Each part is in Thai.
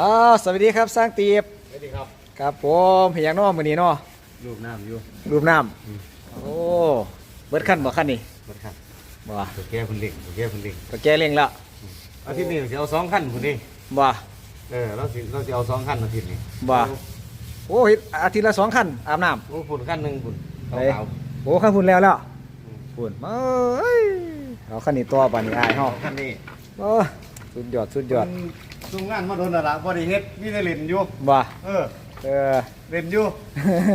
อ้าวสวัสดีครับสร้างตีบสวัสดีครับครับผมเพียงน้อมือนี้เนาะรูปน้ำอยู่รูปน้อืมำโอ้เบิดขั้นบ่ขั้นนี่บัดครับบ่ตัวแก้คุณเล็กตัวแก้คุณเล็กก็แกเร่งแล้วอาทิตย์นี้จะเอาสองขั้นคุณดิบ่เออเราสิเราจะเอาสองขั้นอาทิตย์นี้บ่โอ้เฮ็ดอาทิตย์ละสองขั้นอาบน้โอ้ฝุ่นขั้นหนึ่งฝุ่นำขาวเอ้ยขาวโอ้ขั้นพุ่นแล้วแล้วอืมพุ่นเอ้ยเอาขั้นนี้ตัวปานนี้อายสเฮาองขั้นนี้โอ้สุดยอดสุดยอด ซุ่มงานมาโดนอะไรบริเฮ็ดมีแต่เล่นอยู่บ่เออเออเล่นอยู่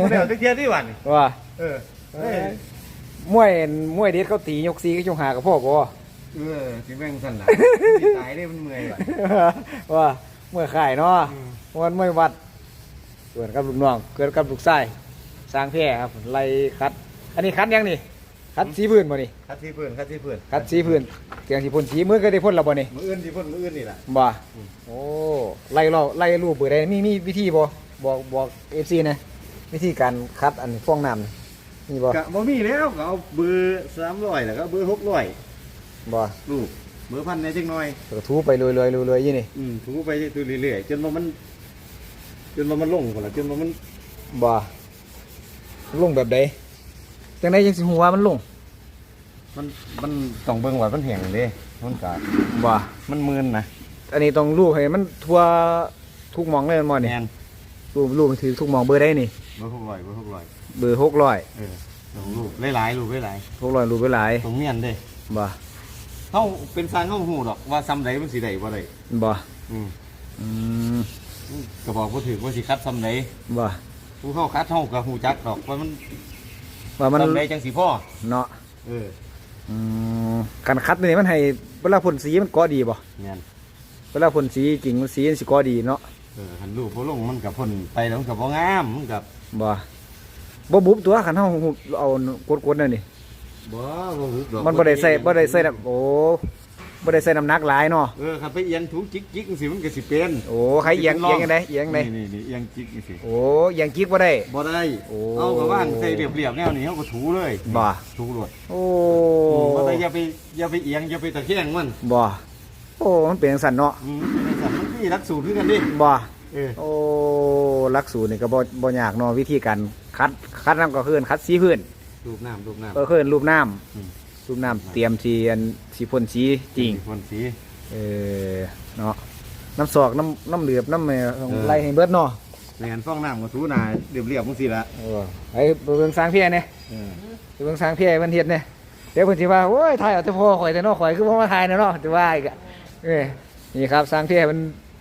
บ่ได้เอาตะเกียบที่หวันนี่ว่าเออเอ้เอ้ยยมวยมวยเด็ดเขาตียกซีก็จงหากับพ่อบ่เออสิแม่งสั่นล่ะสิตายได้มันเมื่อยว่ะว่าเมื่อขายเนาะอืมวันเมื่อวัดเกิดกับลูกน้องเกิดกับลูกชายสร้างแพร่ครับไล่คัด อันนี้คัดยังนี่ คัดสีพื้นบ่นี่คัดที่เพื่อนคัดที่เพื่อนคัดสีพื้นเตียงสีพ่นสีมือก็ได้พ่นแล้วบ่นี่มืออื่นที่เพ่นมืออื่นนี่ล่ะบ่อืม โอ้ไล่เราไล่รูปเปิดได้มีมีวิธีบ่บอกบอก FC นะ วิธีการคัดอันฟองน้ำนี่มีบ่กะบ่มีแล้วก็เอาเบอร์300แล้วก็เบอร์600บ่ลูกเบอร์พันเนี่ยจังหน่อยก็ทูไปเรื่อยๆเรื่อยๆยี่นี่อืมถูไปดูเรื่อยๆจนว่ามัน จนว่ามันลงคนละจนว่ามันบ่ลงแบบใด จังได๋จังสิฮู้ว่ามันลงมันมันต้องเบิ่งว่ามันแห้งเด้มันก็บ่มันมึนนะอันนี้ต้องรูปให้มันทั่วทุกหมองเลยแม่นบ่นี่แม่นรูปรูปมันถือทุกหมองเบอร์ได้นี่เบอร์หกร้อยเบอร์หกร้อยเบอร์หกร้อยเออลงรูปหลายๆรูปหลายหกร้อยรูปไปหลายๆตรงเมียนเด้บ่เฮาเป็นสร้างเฮาฮู้ดอกว่าซ้ำใดมันสิได้บ่ได้บ่อืมอืมก็บอกบ่ถือว่าสิคัดซ้ำใดบ่ ผู้เฮาคัดเฮาก็ฮู้จักดอกว่ามัน ว่ามันซ้ำใดจังสิพ่อเนาะเอออืมการคัดนี่มันให้เวลาพ่นสีมันเกาะดีบ่แม่นเวลาพ่นสีจริงมันสีมันสิเกาะดีเนาะเออหันรูปบ่ลงมันก็พ่นไปแล้วมันก็บ่งามมันก็บ่บ่บุบตัวคันเฮาเอากดๆนั่นนี่บ่บ่ฮู้ดอกมันบ่ได้ใส่บ่ได้ใส่น้ำโอ้ บ่ได้ใส่น้ำหนักหลายเนาะเออคันไปเอียงถูจิกจิกจังซี่มันก็สิเป็นโอ้ใครเอียงเอียงจังไดเอียงไดนี่นี่เอียงจิกจังซี่โอ้เอียงกิ๊กบ่ได้บ่ได้โอ้เอากับว่างใส่เรียบๆแนวนี้เขาก็ถูเลยบ่ถูรวดโอ้บ่ได้อย่าไปอย่าไปเอียงอย่าไปตะแคงมันบ่โอ้มันเป็นจังซั่นเนาะอืมเป็นจังซั่นมันมีหลักสูตรคือกันดิบ่เออโอ้หลักสูตรนี่ก็บ่บ่ยากเนาะวิธีการคัดคัดน้ำก็คือคัดสีพื้นรูปน้ำรูปน้ำก็คือรูปน้ำ อืมรูปน้ำเตรียมสีอันสีพ่นสีจริง คนสีเออเนาะน้ำสอกน้ำน้ำเหลือบน้ำอะไรเออไล่ให้เบิดเนาะในหันฟองน้ำก็ถูหน้าเรียบๆจังซี่ละเออไอ้เบิ่งสร้างเพียเนี่ยเออไปเบิ่งสร้างเพียเพิ่นเฮ็ดเนี่ยเดี๋ยวเพิ่นสิว่าโอ้ยถ่ายเอาแต่พ่อข่อยแต่เนาะข่อยคือบ่มาถ่ายเนาะจะว่าอีกอะเอ้ยนี่ครับสร้างเพียมัน